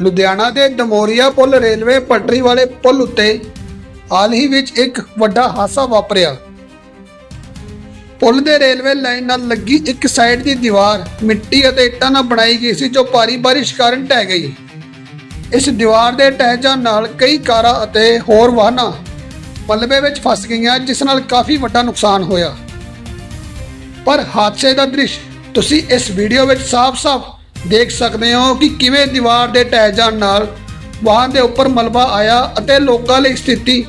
ਲੁਧਿਆਣਾ ਦੇ ਦਮੋਰੀਆ ਪੁਲ ਰੇਲਵੇ ਪਟੜੀ ਵਾਲੇ ਪੁਲ ਉੱਤੇ ਹਾਲ ਹੀ ਵਿੱਚ ਇੱਕ ਵੱਡਾ ਹਾਦਸਾ ਵਾਪਰਿਆ। ਪੁਲ ਦੇ ਰੇਲਵੇ ਲਾਈਨ ਨਾਲ ਲੱਗੀ ਇੱਕ ਸਾਈਡ ਦੀ ਦੀਵਾਰ ਮਿੱਟੀ ਅਤੇ ਇੱਟਾਂ ਨਾਲ ਬਣਾਈ ਗਈ ਸੀ ਜੋ ਭਾਰੀ ਬਾਰਿਸ਼ ਕਾਰਨ ਢਹਿ ਗਈ। ਇਸ ਦੀਵਾਰ ਦੇ ਢਹਿ ਜਾਣ ਨਾਲ ਕਈ ਕਾਰਾਂ ਅਤੇ ਹੋਰ ਵਾਹਨਾਂ ਮਲਬੇ ਵਿੱਚ ਫਸ ਗਈਆਂ, ਜਿਸ ਨਾਲ ਕਾਫੀ ਵੱਡਾ ਨੁਕਸਾਨ ਹੋਇਆ। ਪਰ ਹਾਦਸੇ ਦਾ ਦ੍ਰਿਸ਼ ਤੁਸੀਂ ਇਸ ਵੀਡੀਓ ਵਿੱਚ ਸਾਫ਼-ਸਾਫ਼ ਦੇਖ ਸਕਦੇ ਹੋ ਕਿ ਕਿਵੇਂ ਦੀਵਾਰ ਦੇ ਢਹਿ ਜਾਣ ਨਾਲ ਵਾਹਨ ਦੇ ਉੱਪਰ ਮਲਬਾ ਆਇਆ ਅਤੇ ਲੋਕਾਂ ਲਈ ਸਥਿਤੀ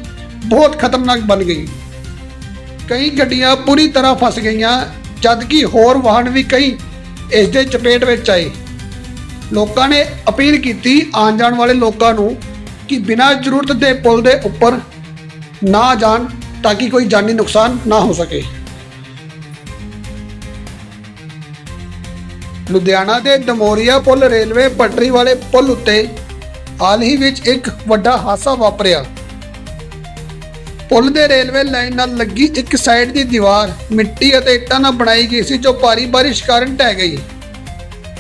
ਬਹੁਤ ਖਤਰਨਾਕ ਬਣ ਗਈ। ਕਈ ਗੱਡੀਆਂ ਪੂਰੀ ਤਰ੍ਹਾਂ ਫਸ ਗਈਆਂ, ਜਦਕਿ ਹੋਰ ਵਾਹਨ ਵੀ ਕਈ ਇਸ ਦੇ ਚਪੇਟ ਵਿੱਚ ਆਏ। ਲੋਕਾਂ ਨੇ ਅਪੀਲ ਕੀਤੀ ਆਉਣ ਜਾਣ ਵਾਲੇ ਲੋਕਾਂ ਨੂੰ ਕਿ ਬਿਨਾਂ ਜ਼ਰੂਰਤ ਦੇ ਪੁਲ ਦੇ ਉੱਪਰ ਨਾ ਜਾਣ ਤਾਂ ਕਿ ਕੋਈ ਜਾਨੀ ਨੁਕਸਾਨ ਨਾ ਹੋ ਸਕੇ। ਲੁਧਿਆਣਾ ਦੇ ਦਮੋਰੀਆ ਪੁਲ ਰੇਲਵੇ ਪਟੜੀ ਵਾਲੇ ਪੁਲ ਉੱਤੇ ਹਾਲ ਹੀ ਵਿੱਚ ਇੱਕ ਵੱਡਾ ਹਾਦਸਾ ਵਾਪਰਿਆ। ਪੁਲ ਦੇ ਰੇਲਵੇ ਲਾਈਨ ਨਾਲ ਲੱਗੀ ਇੱਕ ਸਾਈਡ ਦੀ ਦੀਵਾਰ ਮਿੱਟੀ ਅਤੇ ਇੱਟਾਂ ਨਾਲ ਬਣਾਈ ਗਈ ਸੀ ਜੋ ਭਾਰੀ ਬਾਰਿਸ਼ ਕਾਰਨ ਢਹਿ ਗਈ।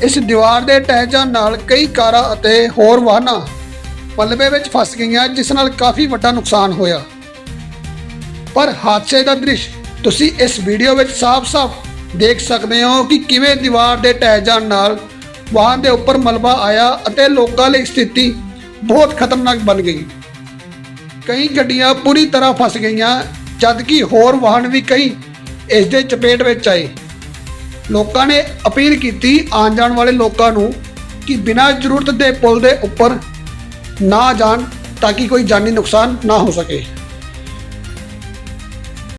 ਇਸ ਦੀਵਾਰ ਦੇ ਢਹਿ ਜਾਣ ਨਾਲ ਕਈ ਕਾਰਾਂ ਅਤੇ ਹੋਰ ਵਾਹਨਾਂ ਪਲਵੇ ਵਿੱਚ ਫਸ ਗਈਆਂ, ਜਿਸ ਨਾਲ ਕਾਫੀ ਵੱਡਾ ਨੁਕਸਾਨ ਹੋਇਆ। ਪਰ ਹਾਦਸੇ ਦਾ ਦ੍ਰਿਸ਼ ਤੁਸੀਂ ਇਸ ਵੀਡੀਓ ਵਿੱਚ ਸਾਫ਼-ਸਾਫ਼ ਦੇਖ ਸਕਦੇ ਹੋ ਕਿ ਕਿਵੇਂ ਦੀਵਾਰ ਦੇ ਟਹਿ ਜਾਣ ਨਾਲ ਵਾਹਨ ਦੇ ਉੱਪਰ ਮਲਬਾ ਆਇਆ ਅਤੇ ਲੋਕਾਂ ਲਈ ਸਥਿਤੀ ਬਹੁਤ ਖਤਰਨਾਕ ਬਣ ਗਈ। ਕਈ ਗੱਡੀਆਂ ਪੂਰੀ ਤਰ੍ਹਾਂ ਫਸ ਗਈਆਂ, ਜਦਕਿ ਹੋਰ ਵਾਹਨ ਵੀ ਕਈ ਇਸ ਦੇ ਚਪੇਟ ਵਿੱਚ ਆਏ। ਲੋਕਾਂ ਨੇ ਅਪੀਲ ਕੀਤੀ ਆਉਣ ਜਾਣ ਵਾਲੇ ਲੋਕਾਂ ਨੂੰ ਕਿ ਬਿਨਾਂ ਜ਼ਰੂਰਤ ਦੇ ਪੁਲ ਦੇ ਉੱਪਰ ਨਾ ਜਾਣ ਤਾਂ ਕਿ ਕੋਈ ਜਾਨੀ ਨੁਕਸਾਨ ਨਾ ਹੋ ਸਕੇ।